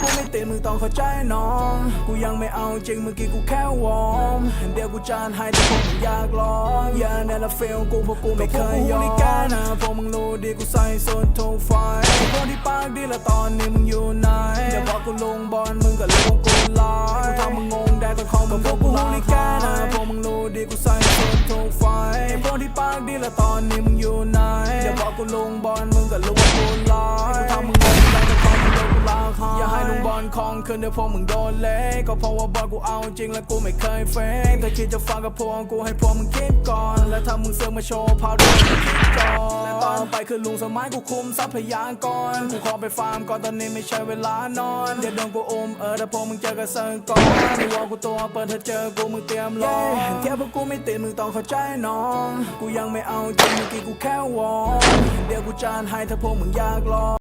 กูไม่ต้องเข้าใจน้อง กูยังไม่เอาจริงเมื่อกี้กูแค่วอร์มเดี๋ยวกูจานให้แต่พวกมึงอยากลองอย่าแน่ละเฟลกูเพราะกูไม่เคยยอมกันนะพวกมึงรู้ดีกูใส่สุดทุกไฟพวกที่ปากดีละตอนนี้มึงอยู่ไหนเดี๋ยวพอกกูลงบอลมึงก็ลงกูลน์กูทำมึงงงได้ตองเข้ามึงพวกกูฮูลิแกนนะพวกมึงรู้ดีกูใส่สุดทุกไฟพวกที่ปากดีละตอนนี้มึงอยู่ไหนเดี๋ยวพอกกูลงบอลมึงก็ลงกูลน์กู อลคองคืนเดี๋ยวพวกมึงโดนเละก็เพราะว่าบอลกูเอาจริงและกูไม่เคยเฟกถ้าคิดจะฟังกับพวกกูให้พวกมึงคิดก่อน และถ้ามึงเสือกมาโชว์พาวด้วยมึงคิดก่อนและตอนไปคือลุงสมัยกูคุมทรัพยากรกูขอไปฟาร์มก่อนตอนนี้ไม่ใช่เวลานอนเดี๋ยวโดนกูอุ้มเออถ้าพวกมึงเจอกับเซิร์งก่อนไม่ว่ากูตัวเปิดถ้าเจอกูมึงเตรียมรอแค่พวกกูไม่ติดมึงต้องเข้าใจน้อง กูยังไม่เอาจริงเมื่อกี้กูแค่วอร์เดี๋ยวกูจานให้ถ้าพวกมึงอยากลอง